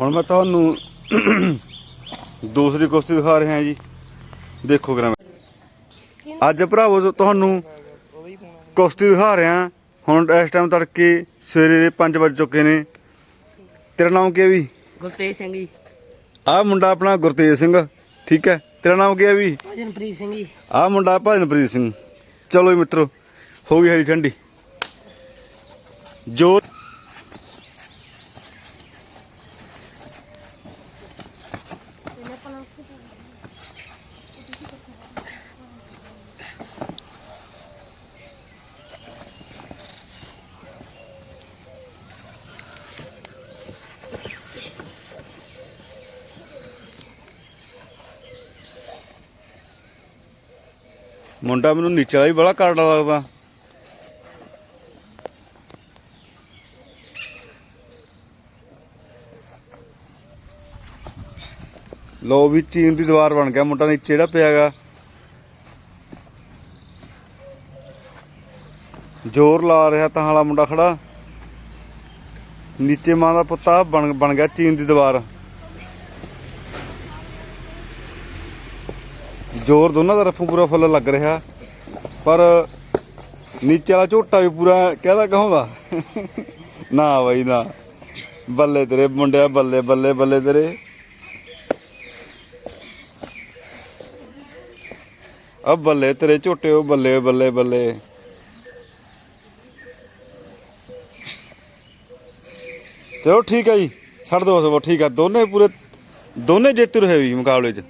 ਹੁਣ ਮੈਂ ਤੁਹਾਨੂੰ ਦੂਸਰੀ ਕੁਸ਼ਤੀ ਦਿਖਾ ਰਿਹਾ ਜੀ। ਦੇਖੋ ਗ੍ਰਾਮ ਅੱਜ ਭਰਾਵੋ ਤੁਹਾਨੂੰ ਕੁਸ਼ਤੀ ਦਿਖਾ ਰਿਹਾ ਹੁਣ ਇਸ ਟਾਈਮ ਤੜਕੇ ਸਵੇਰੇ ਦੇ 5 ਵਜੇ ਚੁੱਕੇ ਨੇ। ਤੇਰਾ ਨਾਮ ਕੀ ਹੈ ਵੀ? ਗੁਰਤੇਜ ਸਿੰਘ ਜੀ। ਆਹ ਮੁੰਡਾ ਆਪਣਾ ਗੁਰਤੇਜ ਸਿੰਘ ਠੀਕ ਹੈ। ਤੇਰਾ ਨਾਮ ਕੀ ਹੈ ਵੀ? ਭਜਨਪ੍ਰੀਤ ਸਿੰਘ ਜੀ। ਆਹ ਮੁੰਡਾ ਭਜਨਪ੍ਰੀਤ ਸਿੰਘ। ਚਲੋ ਜੀ ਮਿੱਤਰੋ ਹੋ ਗਈ ਹਰੀ ਝੰਡੀ। ਜੋ ਮੁੰਡਾ ਮੈਨੂੰ ਨੀਚੇ ਵਾਲਾ ਹੀ ਬੜਾ ਕਰੜਾ ਲੱਗਦਾ। ਲੋ ਵੀ ਚੀਨ ਦੀ ਦੀਵਾਰ ਬਣ ਗਿਆ, ਮੁੰਡਾ ਨੀਚੇ ਜਿਹੜਾ ਪਿਆਗਾ ਜ਼ੋਰ ਲਾ ਰਿਹਾ ਤਾਂ ਵਾਲਾ ਮੁੰਡਾ ਖੜਾ। ਨੀਚੇ ਮਾਂ ਦਾ ਪੁੱਤਾ ਬਣ ਬਣ ਗਿਆ ਚੀਨ ਦੀ ਦੀਵਾਰ। ਜ਼ੋਰ ਦੋਨਾਂ ਦਾ ਰਫੂ ਪੂਰਾ ਫੁੱਲ ਲੱਗ ਰਿਹਾ। ਪਰ ਨੀਚੇ ਵਾਲਾ ਝੋਟਾ ਵੀ ਪੂਰਾ ਕਹਦਾ ਕਹਾਉਂਦਾ। ਨਾ ਬਾਈ, ਨਾ। ਬੱਲੇ ਤੇਰੇ ਮੁੰਡਿਆ, ਬੱਲੇ ਬੱਲੇ ਬੱਲੇ ਤੇਰੇ। ਆ ਬੱਲੇ ਤੇਰੇ ਝੋਟੇ, ਉਹ ਬੱਲੇ ਬੱਲੇ ਬੱਲੇ। ਚਲੋ ਠੀਕ ਹੈ ਜੀ। ਛੱਡ ਦੋ ਸਭ ਠੀਕ ਹੈ ਦੋਨੇ ਪੂਰੇ, ਦੋਨੇ ਜੇਤੂ ਰਹੇ ਜੀ ਮੁਕਾਬਲੇ 'ਚ।